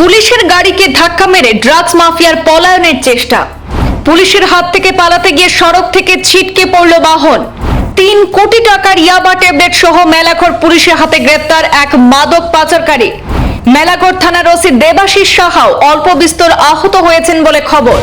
পুলিশের গাড়িকে ধাক্কা মেরে ড্রাগস মাফিয়ার পলায়নের চেষ্টা। পুলিশের হাত থেকে পালাতে গিয়ে সড়ক থেকে ছিটকে পড়ল বাহন। তিন কোটি টাকার ইয়াবা ট্যাবলেট সহ মেলাঘর পুলিশের হাতে গ্রেপ্তার এক মাদক পাচারকারী। মেলাঘর থানার ওসি দেবাশিস সাহাও অল্প বিস্তর আহত হয়েছেন বলে খবর।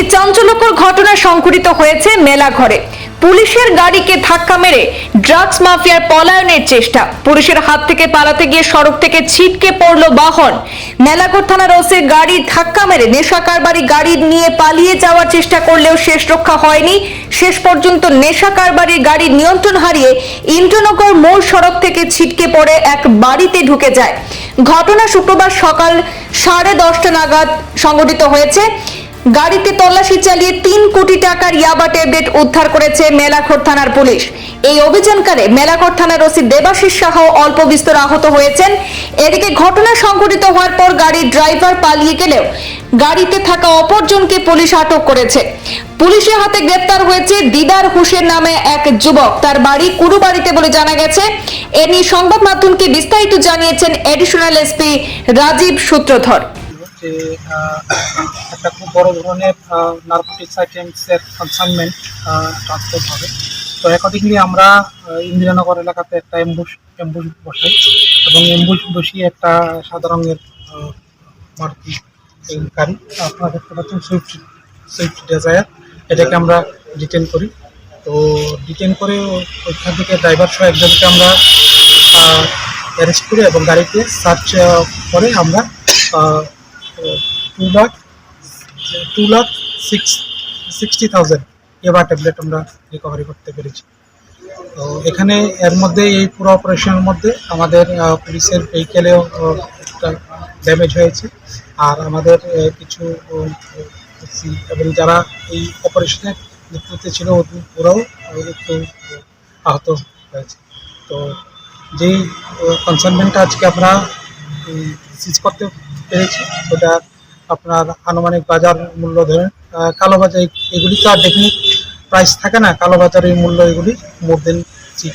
একটি চাঞ্চল্যকর ঘটনা সংঘটিত হয়েছে মেলাঘরে পুলিশের গাড়িকে ধাক্কা মেরে ড্রাগস মাফিয়ার পলায়নের চেষ্টা। পুলিশের হাত থেকে পালাতে গিয়ে সড়ক থেকে ছিটকে পড়ল বাহন। মেলাঘর থানার ওসে গাড়ি ধাক্কা মেরে নেশা কারবারি গাড়ি নিয়ে পালিয়ে যাওয়ার চেষ্টা করলেও শেষ রক্ষা হয়নি। শেষ পর্যন্ত নেশা কারবারির গাড়ির নিয়ন্ত্রণ হারিয়ে ইন্দ্রনগর মোড় সড়ক থেকে ছিটকে পড়ে এক বাড়িতে ঢুকে যায়। ঘটনা শুক্রবার সকাল সাড়ে দশটা নাগাদ সংঘটিত হয়েছে। গাড়িতে তল্লাশি চালিয়ে তিন কোটি টাকার ইয়াবা ট্যাবলেট উদ্ধার করেছে মেলাঘর থানার পুলিশ। এই অভিযানকালে মেলাঘর থানার ওসি দেবাশিস সাহ অল্প বিস্তর আহত হয়েছেন। এদিকে ঘটনা সংঘটিত হওয়ার পর গাড়ির ড্রাইভার পালিয়ে গেলেও গাড়িতে থাকা অপরজনকে পুলিশ আটক করেছে। পুলিশের হাতে গ্রেপ্তার হয়েছে দিদার হোসেন নামে এক যুবক। তার বাড়ি কুরুবাড়িতে বলে জানা গেছে, এ নিয়ে সংবাদ মাধ্যমকে বিস্তারিত জানিয়েছেন এডিশনাল এসপি রাজীব সূত্রধর। যে একটা খুব বড় ধরনের নার্কোটিক্স আইটেমসের কনসাইনমেন্ট ট্রান্সপোর্ট হবে। তো অ্যাকর্ডিংলি আমরা ইন্দিরানগর এলাকাতে একটা এম্বুশ এম্বুশ বসাই এবং এম্বুশ বসিয়ে একটা সাদা রঙের মারুতি গাড়ি, আপনারা দেখতে পাচ্ছেন সুইফট সুইফট ডিজায়ার এটাকে আমরা ডিটেন করি। তো ডিটেন করে ওইখান থেকে ড্রাইভার সহ একজনকে আমরা অ্যারেস্ট করি এবং গাড়িতে সার্চ করে আমরা two lakh two lakh six sixty thousand এবার ট্যাবলেট আমরা রিকভারি করতে পেরেছি। তো এখানে এর মধ্যে এই পুরো অপারেশনের মধ্যে আমাদের পুলিশের ভেহিকেলেও ড্যামেজ হয়েছে। আর আমাদের কিছু এবং যারা এই অপারেশনের নেতৃত্বে ছিল, ওরাও একটু আহত হয়েছে। তো যেই কনসার্নমেন্টটা আজকে আমরা সিজ করতে পেরেছি ওটা আপনার আনুমানিক বাজার মূল্য ধরেন কালোবাজার এগুলি তো আর ডেফিনিট প্রাইস থাকে না, কালোবাজারের মূল্য এগুলি মোর দেন থ্রি